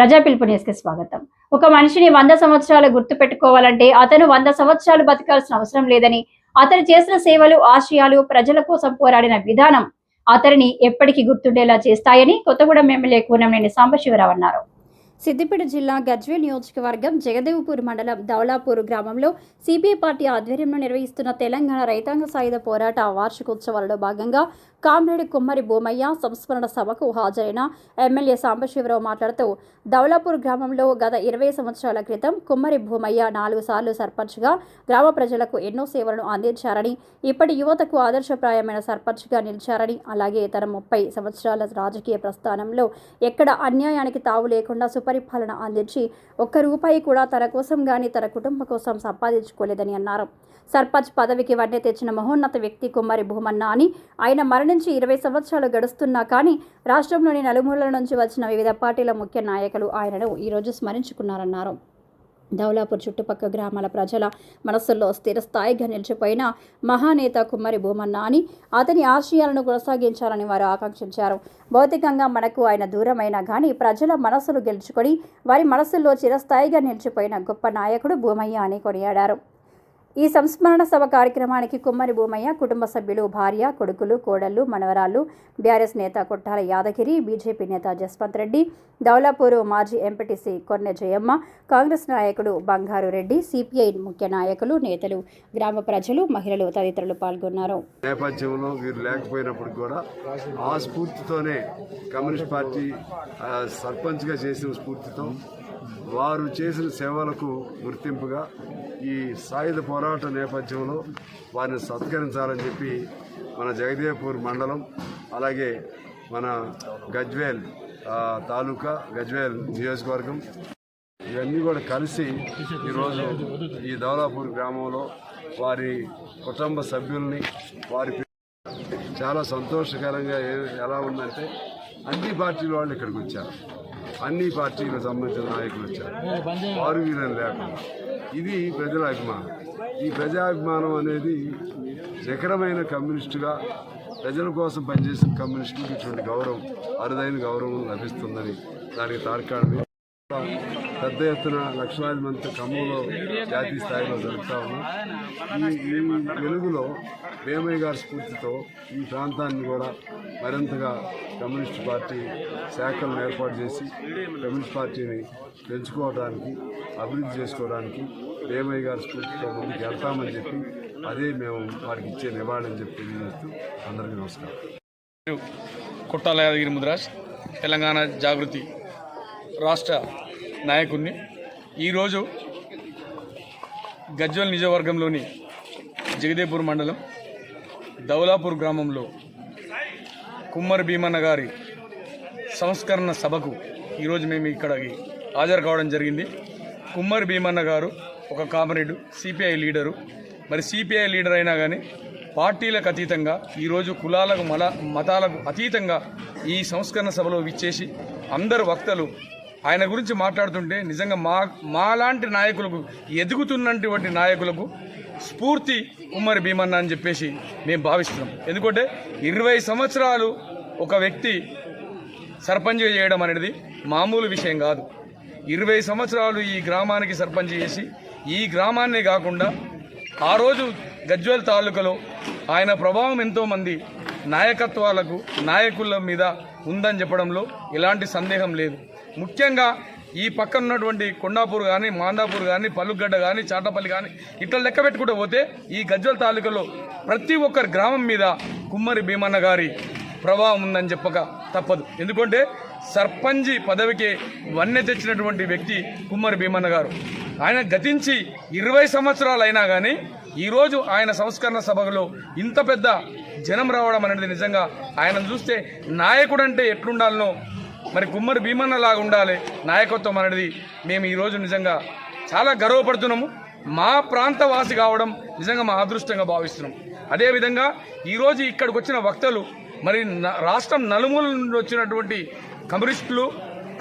ప్రజా పిలుపు న్యూస్కి స్వాగతం. ఒక మనిషిని వంద సంవత్సరాలు గుర్తు పెట్టుకోవాలంటే అతను వంద సంవత్సరాలు బతకాల్సిన అవసరం లేదని అతను చేసిన సేవలు ఆశయాలు ప్రజల కోసం పోరాడిన విధానం అతనిని ఎప్పటికీ గుర్తుండేలా చేస్తాయని కొత్తగూడెం ఎమ్మెల్యే కూనంనేని సాంబశివరావు అన్నారు. సిద్దిపేట జిల్లా గజ్వేల్ నియోజకవర్గం జగదేవ్పూర్ మండలం దౌలాపూర్ గ్రామంలో సిపిఐ పార్టీ ఆధ్వర్యంలో నిర్వహిస్తున్న తెలంగాణ రైతాంగ సాయుధ పోరాట వార్షికోత్సవాలలో భాగంగా కామ్రేడ్ కుమ్మరి భూమయ్య సంస్మరణ సభకు హాజరైన ఎమ్మెల్యే సాంబశివరావు మాట్లాడుతూ దౌలాపూర్ గ్రామంలో గత ఇరవై సంవత్సరాల క్రితం కుమ్మరి భూమయ్య నాలుగు సార్లు సర్పంచ్గా గ్రామ ప్రజలకు ఎన్నో సేవలను అందించారని ఇప్పటి యువతకు ఆదర్శప్రాయమైన సర్పంచ్గా నిలిచారని అలాగే తన ముప్పై సంవత్సరాల రాజకీయ ప్రస్థానంలో ఎక్కడ అన్యాయానికి తావు లేకుండా సుపరిపాలన అందించి ఒక్క రూపాయి కూడా తన కోసం గాని తన కుటుంబం కోసం సంపాదించుకోలేదని అన్నారు. సర్పంచ్ పదవికి వన్నె తెచ్చిన మహోన్నత వ్యక్తి కుమారి భూమన్న అని ఆయన మరణించి ఇరవై సంవత్సరాలు గడుస్తున్నా కానీ రాష్ట్రంలోని నలుమూలల నుంచి వచ్చిన వివిధ పార్టీల ముఖ్య నాయకులు ఆయనను ఈరోజు స్మరించుకున్నారన్నారు. దౌలాపూర్ చుట్టుపక్క గ్రామాల ప్రజల మనస్సుల్లో స్థిరస్థాయిగా నిలిచిపోయిన మహానేత కుమ్మరి భూమన్న అని అతని ఆశయాలను కొనసాగించాలని వారు ఆకాంక్షించారు. భౌతికంగా మనకు ఆయన దూరమైనా కానీ ప్రజల మనస్సులు గెలుచుకొని వారి మనస్సుల్లో చిరస్థాయిగా నిలిచిపోయిన గొప్ప నాయకుడు భూమయ్య అని కొనియాడారు. ఈ సంస్మరణ సభ కార్యక్రమానికి కుమ్మరి భూమయ్య కుటుంబ సభ్యులు భార్య కొడుకులు కోడళ్ళు మనవరాళ్ళు బీఆర్ఎస్ నేత కొట్టాల యాదగిరి బీజేపీ నేత జస్వంత్ రెడ్డి దౌలాపూర్ మాజీ ఎంపీటీసీ కొన్నె జయమ్మ కాంగ్రెస్ నాయకుడు బంగారు రెడ్డి సిపిఐ ముఖ్య నాయకులు నేతలు గ్రామ ప్రజలు మహిళలు తదితరులు పాల్గొన్నారు. నేపథ్యంలో వీరు లేకపోయినప్పుడు కూడా ఆ స్ఫూర్తితోనే కమ్యూనిస్ట్ పార్టీ సర్పంచ్గా చేసిన స్ఫూర్తితో వారు చేసిన సేవలకు గుర్తింపుగా ఈ సాయుధ పోరాట నేపథ్యంలో వారిని సత్కరించాలని చెప్పి మన జగదేవ్పూర్ మండలం అలాగే మన గజ్వేల్ తాలూకా గజ్వేల్ నియోజకవర్గం ఇవన్నీ కూడా కలిసి ఈరోజు ఈ దౌలాపూర్ గ్రామంలో వారి కుటుంబ సభ్యుల్ని వారి చాలా సంతోషకరంగా ఎలా ఉందంటే అన్ని పార్టీల వాళ్ళు ఇక్కడికి వచ్చారు. అన్ని పార్టీలకు సంబంధించిన నాయకులు వచ్చారు. వారు వీరని లేకుండా. ఇది ప్రజల అభిమానం. ఈ ప్రజాభిమానం అనేది శిఖరమైన కమ్యూనిస్టుగా ప్రజల కోసం పనిచేసిన కమ్యూనిస్టులకు ఇటువంటి గౌరవం అరుదైన గౌరవం లభిస్తుందని దానికి తార్కాణమే పెద్ద ఎత్తున లక్షలాది మంది ఖమ్మంలో జాతీయ స్థాయిలో జరుగుతూ ఉన్నాయి ఈ వెలుగులో భీమయ్య గారి స్ఫూర్తితో ఈ ప్రాంతాన్ని కూడా మరింతగా కమ్యూనిస్ట్ పార్టీ శాఖలను ఏర్పాటు చేసి కమ్యూనిస్ట్ పార్టీని పెంచుకోవడానికి అభివృద్ధి చేసుకోవడానికి ప్రేమయ్య గారి స్ఫూర్తితో ముందుకు వెళ్తామని చెప్పి అదే మేము వారికి ఇచ్చే నివాళని చెప్పి తెలియజేస్తూ అందరికీ నమస్కారం. కుట్టాల యాదగిరి ముద్రాజ్ తెలంగాణ జాగృతి. రాష్ట్ర నాయకుడిని ఈరోజు గజ్వల్ నిజవర్గంలోని జగదేపూర్ మండలం దౌలాపూర్ గ్రామంలో కుమ్మరి భీమన్న గారి సంస్కరణ సభకు ఈరోజు మేము ఇక్కడికి హాజరు కావడం జరిగింది. కుమ్మరి భీమన్న గారు ఒక కామరేడు సిపిఐ లీడరు. మరి సిపిఐ లీడర్ అయినా కానీ పార్టీలకు అతీతంగా ఈరోజు కులాలకు మల మతాలకు అతీతంగా ఈ సంస్కరణ సభలో విచ్చేసి అందరు వక్తలు ఆయన గురించి మాట్లాడుతుంటే నిజంగా మా మాలాంటి నాయకులకు ఎదుగుతున్నటువంటి నాయకులకు స్ఫూర్తి కుమ్మరి భీమన్న అని చెప్పేసి మేము భావిస్తున్నాం. ఎందుకంటే ఇరవై సంవత్సరాలు ఒక వ్యక్తి సర్పంచ్ చేయడం అనేది మామూలు విషయం కాదు. ఇరవై సంవత్సరాలు ఈ గ్రామానికి సర్పంచ్ చేసి ఈ గ్రామాన్నే కాకుండా ఆ రోజు గజ్వేల్ తాలూకాలో ఆయన ప్రభావం ఎంతోమంది నాయకత్వాలకు నాయకుల మీద ఉందని చెప్పడంలో ఎలాంటి సందేహం లేదు. ముఖ్యంగా ఈ పక్కన ఉన్నటువంటి కొండాపూర్ కానీ మాందాపూర్ కానీ పల్లుగడ్డ కానీ చాటపల్లి కానీ ఇట్లా లెక్క పెట్టుకుంటూ పోతే ఈ గజ్వల్ తాలూకాలో ప్రతి ఒక్కరి గ్రామం మీద కుమ్మరి భీమన్న గారి ప్రభావం ఉందని చెప్పక తప్పదు. ఎందుకంటే సర్పంచి పదవికి వన్నె తెచ్చినటువంటి వ్యక్తి కుమ్మరి భీమన్న గారు. ఆయన గతించి ఇరవై సంవత్సరాలు అయినా కానీ ఈరోజు ఆయన సంస్కరణ సభలో ఇంత పెద్ద జనం రావడం అనేది నిజంగా ఆయనను చూస్తే నాయకుడు అంటే ఎట్లుండాలనో మరి కుమ్మరి భీమన్న లాగా ఉండాలి. నాయకత్వం అనేది మేము ఈరోజు నిజంగా చాలా గర్వపడుతున్నాము. మా ప్రాంత వాసి కావడం నిజంగా మా అదృష్టంగా భావిస్తున్నాం. అదేవిధంగా ఈరోజు ఇక్కడికి వచ్చిన వక్తలు మరి న- రాష్ట్రం నలుమూల నుండి వచ్చినటువంటి కమ్యూనిస్టులు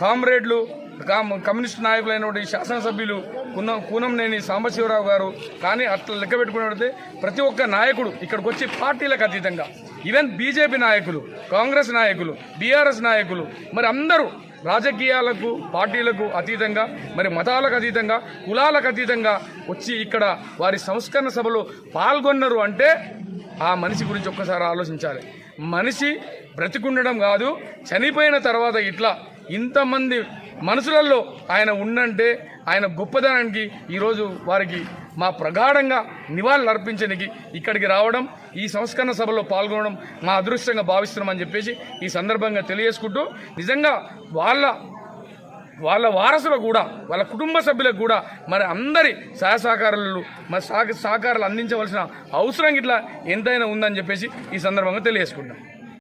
కామ్రేడ్లు కమ్యూనిస్ట్ నాయకులైనటువంటి శాసనసభ్యులు కున్న కూనంనేని సాంబశివరావు గారు కానీ అట్లా లెక్క పెట్టుకున్నట్లయితే ప్రతి ఒక్క నాయకుడు ఇక్కడికి వచ్చి పార్టీలకు అతీతంగా. ఈవెన్ బీజేపీ నాయకులు కాంగ్రెస్ నాయకులు బీఆర్ఎస్ నాయకులు మరి అందరూ రాజకీయాలకు పార్టీలకు అతీతంగా మరి మతాలకు అతీతంగా కులాలకు అతీతంగా వచ్చి ఇక్కడ వారి సంస్కరణ సభలో పాల్గొన్నారు అంటే ఆ మనిషి గురించి ఒక్కసారి ఆలోచించాలి. మనిషి బ్రతికుండడం కాదు చనిపోయిన తర్వాత ఇట్లా ఇంతమంది మనసులలో ఆయన ఉండంటే ఆయన గొప్పదనానికి ఈరోజు వారికి మా ప్రగాఢంగా నివాళులు అర్పించడానికి ఇక్కడికి రావడం ఈ సంస్కరణ సభలో పాల్గొనడం మా అదృష్టంగా భావిస్తున్నామని చెప్పేసి ఈ సందర్భంగా తెలియజేసుకుంటూ నిజంగా వాళ్ళ వాళ్ళ వారసులకు కూడా వాళ్ళ కుటుంబ సభ్యులకు కూడా మరి అందరి సహాయ సహకారాలు మరి సహ సహకారాలు అందించవలసిన అవసరం ఇట్లా ఎంతైనా ఉందని చెప్పేసి ఈ సందర్భంగా తెలియజేసుకుంటాం